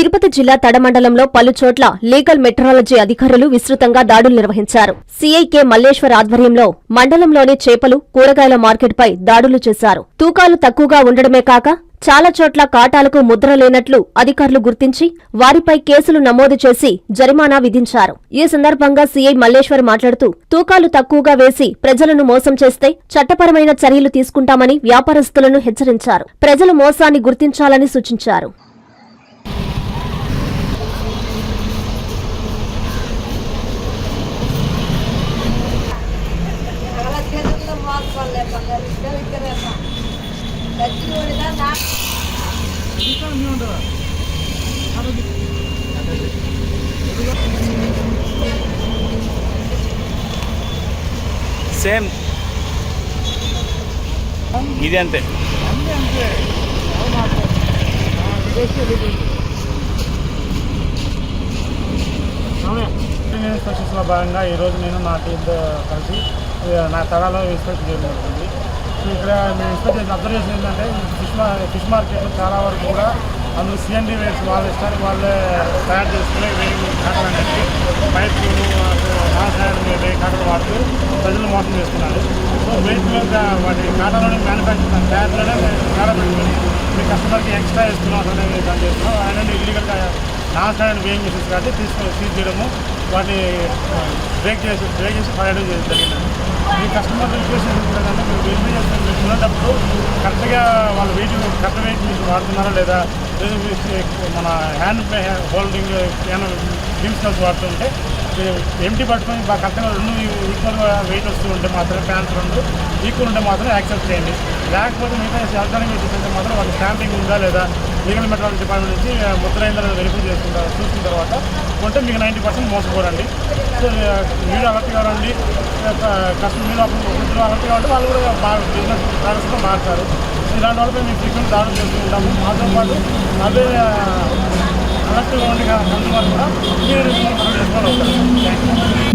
తిరుపతి జిల్లా తడమండలంలో పలు చోట్ల లీగల్ మెట్రాలజీ అధికారులు విస్తృతంగా దాడులు నిర్వహించారు. సీఐకే మల్లేశ్వర్ ఆధ్వర్యంలో మండలంలోని చేపలు కూరగాయల మార్కెట్పై దాడులు చేశారు. తూకాలు తక్కువగా ఉండడమే కాక చాలా చోట్ల కాటాలకు ముద్ర లేనట్లు అధికారులు గుర్తించి వారిపై కేసులు నమోదు చేసి జరిమానా విధించారు. ఈ సందర్భంగా సీఐ మల్లేశ్వర్ మాట్లాడుతూ తూకాలు తక్కువగా వేసి ప్రజలను మోసం చేస్తే చట్టపరమైన చర్యలు తీసుకుంటామని వ్యాపారస్తులను హెచ్చరించారు. ప్రజలు మోసాన్ని గుర్తించాలని సూచించారు. మోసపోలే బంగారు ఇద్దరు ఇద్దరేమ్మా గచ్చి ఓడిగా సేమ్ ఇది అంతే భాగంగా ఈరోజు నేను నా టీంతో కలిసి నా తడాలో ఇన్స్పెక్ట్ చేయడం జరుగుతుంది సో ఇక్కడ మేము ఇన్స్పెక్ట్ చేసిన అబ్జర్వేషన్ ఏంటంటే ఫిష్ మా ఫిష్ మార్కెట్లో చాలా వరకు కూడా అందులో సిఎన్డి వేట్స్ వాళ్ళ ఇష్టానికి వాళ్ళే తయారు చేసుకునే వేయి కాటలు అనేది పైపులు నాసాయాలు వేయి కాటలు వాడుతూ ప్రజలు మోసం చేస్తున్నారు. సో వెయిట్లో వాటి కాటలోనే మ్యానుఫ్యాక్చర్ తయారులోనే చాలా పెట్టుకుని మీ కస్టమర్కి ఎక్స్ట్రా ఇస్తున్నాం అనేది దాన్ని చేస్తున్నాం. ఆయన ఇల్లీగల్గా నాసాయాలు వేయింగ్ చేసేసి కాబట్టి తీసుకొని సీజ్ చేయడము వాటిని బ్రేక్ చేసి బ్రేక్ చేసి పడేయడం జరిగింది. మీ కస్టమర్ రిక్వెస్ట్ కూడా ఏంటంటే మీరు వెయిట్ చేస్తారు మీరు కొనేటప్పుడు కరెక్ట్గా వాళ్ళు వెయిట్ కరెక్ట్ వెయిట్ మీరు వాడుతున్నారా లేదా? మన హ్యాండ్ హోల్డింగ్ ఏమైనా గిమ్స్ వాడుతుంటే ఎంటీ పట్టుకొని కరెక్ట్గా రెండు ఈక్వల్గా వెయిట్ వస్తూ ఉంటే మాత్రమే ప్యాంట్ రెండు ఈక్వల్ ఉంటే మాత్రం యాక్సెప్ట్ చేయండి. లేకపోతే మిగతా ఎలక్ట్రానిక్ వెహికల్స్ మాత్రం వాళ్ళకి స్టాంపింగ్ ఉందా లేదా లీగల్ మెట్రాలజీ డిపార్ట్మెంట్ నుంచి ముద్రైందని వెరిఫై చేసుకుంటారు చూసిన తర్వాత కొంటే మీకు నైంటీ పర్సెంట్ మోసపోరండి. సో మీరు అలర్ట్ కావాలండి కస్టమర్ మీరు అప్పుడు వృద్ధులు అలర్ట్ కావాలంటే వాళ్ళు కూడా బాగా బిజినెస్ ప్రాడక్ట్స్తో మారుతారు. ఇలాంటి వాళ్ళపై మేము ఫ్రీక్వెంట్ దాడులు చేస్తూ ఉంటాము. మాతో పాటు అదే అలర్ట్గా ఉండి కస్టమర్ కూడా